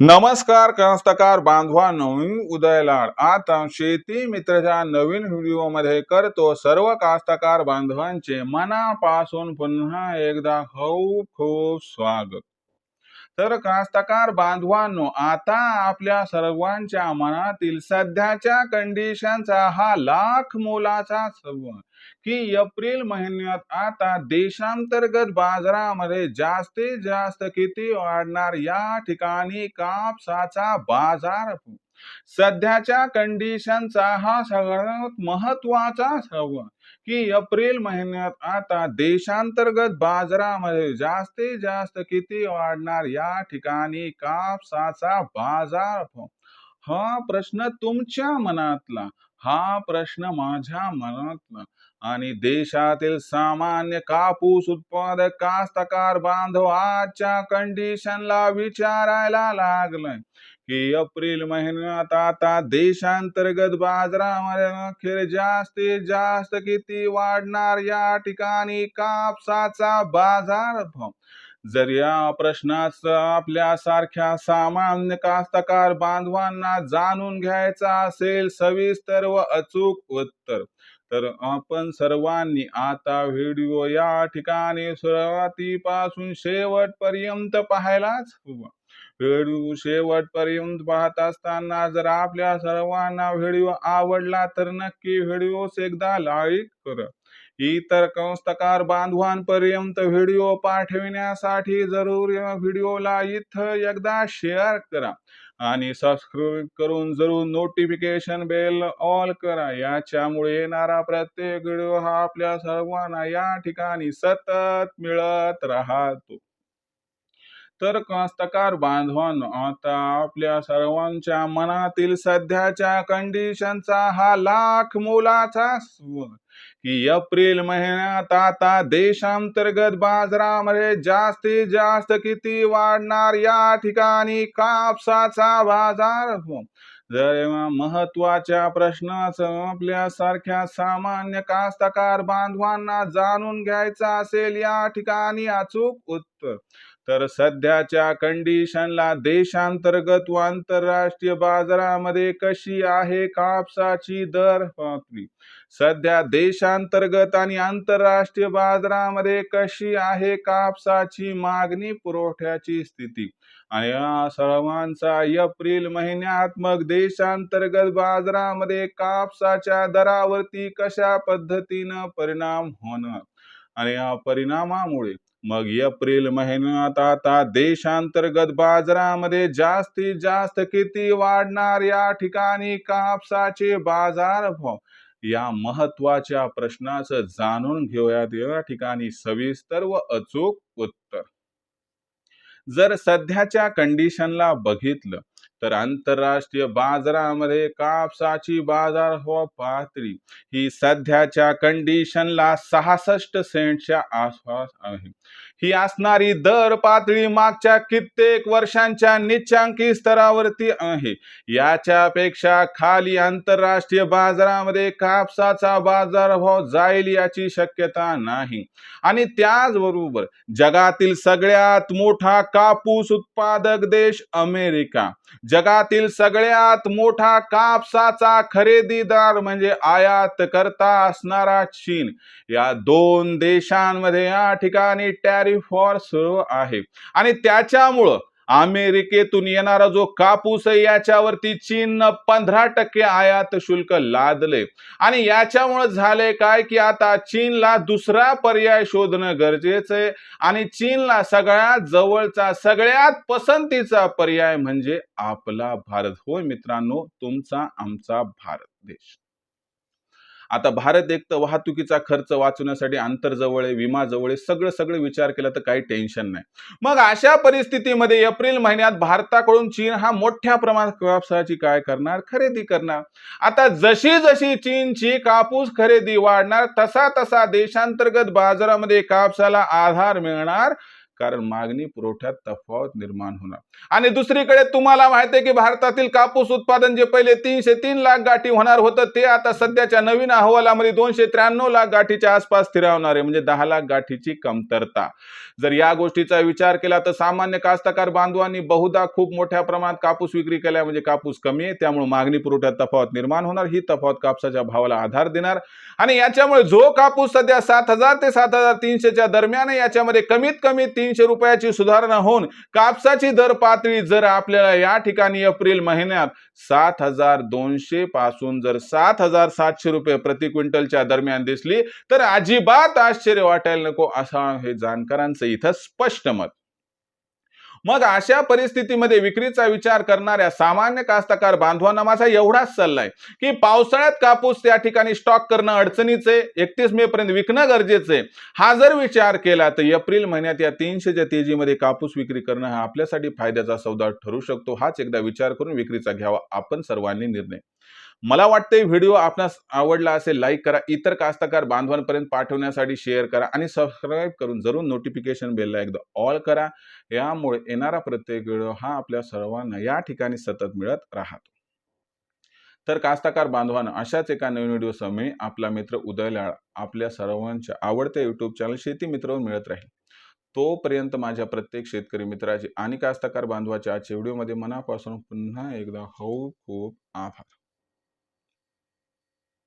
नमस्कार कास्तकार बांधवांनो मी उदयलाड आता शेती मित्रच्या नवीन व्हिडिओमध्ये करतो सर्व कास्तकार बांधवांचे मनापासून पुन्हा एकदा खूप खूप स्वागत. तर कास्तकार बांधवांनो आता आपल्या सर्वांच्या मनातील सध्याच्या कंडिशनचा हा लाख मोलाचा सवाल की एप्रिल महिन्यात आता देशांतर्गत बाजारामध्ये जास्तीत जास्त किती वाढणार या ठिकाणी कापसाचा बाजार? सध्याच्या कंडिशनचा हा सगळ्यात महत्त्वाचा सवाल की एप्रिल महिन्यात आता देशांतर्गत बाजारामध्ये जास्तीत जास्त किती वाढणार या ठिकाणी कापसाचा बाजार हा प्रश्न तुमच्या मनातला हा प्रश्न माझ्या मनातला. आणि देशातील सामान्य कापूस उत्पादक कास्तकार बांधव आजच्या कंडिशनला विचारायला लागलाय. की एप्रिल महिन्यात आता देशांतर्गत बाजारामध्ये अखेर जास्तीत जास्त किती वाढणार या ठिकाणी कापसाचा बाजार? भाव जर या प्रश्नाचं आपल्यासारख्या सामान्य कास्तकार बांधवांना जाणून घ्यायचा असेल सविस्तर व अचूक उत्तर. तर आपण सर्वांनी आता व्हिडिओ या ठिकाणी सुरुवातीपासून शेवटपर्यंत पाहायलाच हवा व्हिडिओ शेवटपर्यंत पाहत असताना जर आपल्या सर्वांना व्हिडिओ आवडला तर नक्की व्हिडिओस एकदा लाईक करा. इतर कंस्तकार बांधवांपर्यंत व्हिडिओ पाठविण्यासाठी जरूर व्हिडिओला इथं एकदा शेअर करा. आणि सबस्क्राईब करून जरूर नोटिफिकेशन बेल ऑल करा. याच्यामुळे येणारा प्रत्येक व्हिडिओ हा आपल्या सर्वांना या ठिकाणी सतत मिळत राहतो. तर कास्तकार बांधवांनो आता आपल्या सर्वांच्या मनातील सध्याच्या कंडिशनचा हा लाख मोलाचा की एप्रिल महिन्यात आता देशांतर्गत बाजारामध्ये जास्तीत जास्त किती वाढणार या ठिकाणी कापसाचा बाजार? जेव्हा महत्त्वाच्या प्रश्नाचं आपल्यासारख्या सामान्य कास्तकार बांधवांना जाणून घ्यायचा असेल या ठिकाणी अचूक उत्तर. तर सध्याच्या कंडिशनला देशांतर्गत व आंतरराष्ट्रीय बाजारामध्ये कशी आहे कापसाची दर पातळी सध्या देशांतर्गत आणि आंतरराष्ट्रीय बाजारामध्ये कशी आहे कापसाची मागणी पुरवठ्याची स्थिती? आणि या सर्वांचा एप्रिल महिन्यात मग देशांतर्गत बाजारामध्ये कापसाच्या दरावरती कशा पद्धतीनं परिणाम होणार? आणि या परिणामामुळे मग एप्रिल महिन्यात आता देशांतर्गत बाजारामध्ये जास्तीत जास्त किती वाढणार या ठिकाणी कापसाचे बाजार भाव? या महत्त्वाच्या प्रश्नाचं जाणून घेऊयात. या ठिकाणी सविस्तर व अचूक उत्तर. जर सध्याच्या कंडिशनला बघितलं तर आंतरराष्ट्रीय बाजारामध्ये कापसाची बाजार हो पातळी ही सध्याच्या कंडिशनला सहासष्ट सेंटच्या आसपास आहे. ही असणारी दर पातळी मागच्या कित्येक वर्षांच्या निच्चांकी स्तरावरती आहे. याच्यापेक्षा खाली आंतरराष्ट्रीय बाजारामध्ये कापसाचा बाजारभाव जाईल याची शक्यता नाही. आणि त्याचबरोबर जगातील सगळ्यात मोठा कापूस उत्पादक देश अमेरिका. जगातील सगळ्यात मोठा कापसाचा खरेदीदार म्हणजे आयात करता असणारा चीन. या दोन देशांमध्ये या ठिकाणी टॅरिफ फॉर सर्व आहे. आणि त्याच्यामुळं अमेरिकेतून येणारा जो कापूस आहे याच्यावरती चीननं पंधरा टक्के आयात शुल्क लादले आणि याच्यामुळे झाले काय की आता चीनला दुसरा पर्याय शोधणं गरजेचं आहे. आणि चीनला सगळ्यात जवळचा सगळ्यात पसंतीचा पर्याय म्हणजे आपला भारत. होय मित्रांनो तुमचा आमचा भारत देश. आता भारत एक तर वाहतुकीचा खर्च वाचवण्यासाठी अंतर जवळ आहे विमा जवळ आहे सगळं सगळं विचार केला तर काही टेन्शन नाही. मग अशा परिस्थितीमध्ये एप्रिल महिन्यात भारताकडून चीन हा मोठ्या प्रमाणात कापसाची काय करणार? खरेदी करणार. आता जशी जशी चीनची कापूस खरेदी वाढणार तसा तसा देशांतर्गत बाजारामध्ये कापसाला आधार मिळणार. कारण मागणी पुरवठ्यात तफावत निर्माण होणार. आणि दुसरीकडे तुम्हाला माहिती आहे की भारतातील कापूस उत्पादन जे पहिले तीनशे तीन लाख गाठी होणार होतं ते आता सध्याच्या नवीन अहवालामध्ये दोनशे त्र्याण्णव लाख गाठीच्या आसपास स्थिरावणार आहे म्हणजे दहा लाख गाठीची कमतरता. जर या गोष्टीचा विचार केला तर सामान्य कास्तकार बांधवांनी बहुधा खूप मोठ्या प्रमाणात कापूस विक्री केल्या म्हणजे कापूस कमी आहे त्यामुळे मागणी पुरवठ्यात तफावत निर्माण होणार ही तफावत कापसाच्या भावाला आधार देणार. आणि याच्यामुळे जो कापूस सध्या सात हजार ते सात हजार तीनशेच्या दरम्यान याच्यामध्ये कमीत कमी तीन तीनशे रुपयाची सुधारणा होऊन कापसाची दर पातळी जर आपल्याला या ठिकाणी एप्रिल महिन्यात सात हजार दोनशे पासून जर सात हजार सातशे रुपये प्रति क्विंटलच्या दरम्यान दिसली तर अजिबात आश्चर्य वाटायला नको असं हे जाणकारांचं इथं स्पष्ट मत. मग अशा परिस्थितीमध्ये विक्रीचा विचार करणाऱ्या सामान्य कास्तकार बांधवांना माझा एवढाच सल्ला आहे की पावसाळ्यात कापूस त्या ठिकाणी स्टॉक करणं अडचणीचं आहे. एकतीस मे पर्यंत विकणं गरजेचं आहे. हा जर विचार केला तर एप्रिल महिन्यात या तीनशेच्या तेजीमध्ये कापूस विक्री करणं हा आपल्यासाठी फायद्याचा सौदा ठरू शकतो. हाच एकदा विचार करून विक्रीचा घ्यावा आपण सर्वांनी निर्णय. मला वाटतंय व्हिडिओ आपणास आवडला असेल लाईक करा. इतर कास्तकार बांधवांपर्यंत पाठवण्यासाठी शेअर करा आणि सबस्क्राईब करून जरूर नोटिफिकेशन बेलला एकदा ऑल करा. यामुळे येणारा प्रत्येक व्हिडिओ हा आपल्या सर्वांना या ठिकाणी सतत मिळत राहतो. तर कास्तकार बांधवांना अशाच एका नवीन व्हिडिओसह मी आपला मित्र उदय लाळ आपल्या सर्वांच्या आवडत्या युट्यूब चॅनल शेती मित्रवर मिळत राहील. तोपर्यंत माझ्या प्रत्येक शेतकरी मित्राचे आणि कास्तकार बांधवाच्या आजच्या व्हिडिओमध्ये मनापासून पुन्हा एकदा खूप खूप आभार.